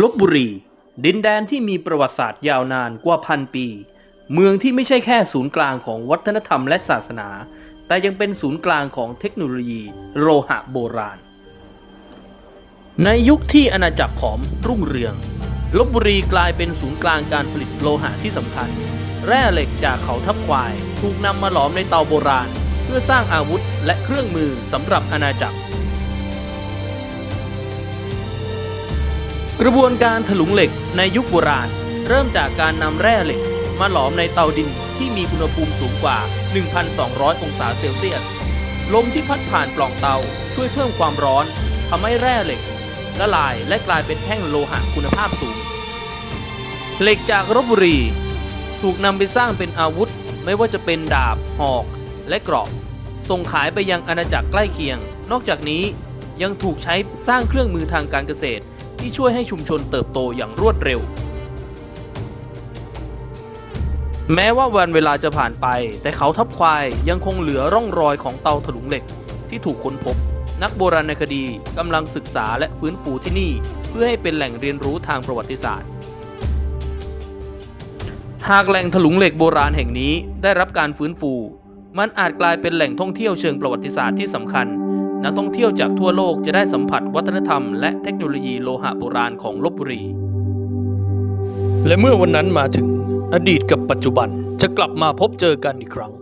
ลบบุรี ดินแดนที่มีประวัติศาสตร์ยาวนานกว่าพันปี เมืองที่ไม่ใช่แค่ศูนย์กลางของวัฒนธรรมและศาสนา แต่ยังเป็นศูนย์กลางของเทคโนโลยีโลหะโบราณ ในยุคที่อาณาจักรขอมรุ่งเรืองลบบุรีกลายเป็นศูนย์กลางการผลิตโลหะที่สำคัญ แร่เหล็กจากเขาทับควาย ถูกนำมาหลอมในเตาโบราณ เพื่อสร้างอาวุธและเครื่องมือสำหรับอาณาจักร กระบวนการถลุงเหล็กในยุคโบราณ เริ่มจากการนำแร่เหล็ก มาหลอมในเตาดินที่มีอุณหภูมิสูงกว่า 1,200 องศาเซลเซียส ลมที่พัดผ่านปล่องเตาช่วยเพิ่มความร้อนทำให้แร่เหล็กละลายและกลายเป็นแท่งโลหะคุณภาพสูง เหล็กจากรบบุรี ถูกนำไปสร้างเป็นอาวุธ ไม่ว่าจะเป็นดาบ หอก และเกราะ ส่งขายไปยังอาณาจักรใกล้เคียง นอกจากนี้ยังถูกใช้สร้างเครื่องมือทางการเกษตร ที่ช่วยให้ชุมชนเติบโตอย่างรวดเร็ว แม้ว่าวันเวลาจะผ่านไป แต่เขาทับควายยังคงเหลือร่องรอยของเตาถลุงเหล็กที่ถูกค้นพบ นักโบราณคดีกำลังศึกษาและฟื้นฟูที่นี่ เพื่อให้เป็นแหล่งเรียนรู้ทางประวัติศาสตร์ หากแหล่งถลุงเหล็กโบราณแห่งนี้ได้รับการฟื้นฟู มันอาจกลายเป็นแหล่งท่องเที่ยวเชิงประวัติศาสตร์ที่สำคัญ นักท่องเที่ยวจากทั่วโลกจะได้สัมผัสวัฒนธรรมและเทคโนโลยีโลหะโบราณของลบบุรี และเมื่อวันนั้นมาถึงอดีตกับปัจจุบันจะกลับมาพบเจอกันอีกครั้ง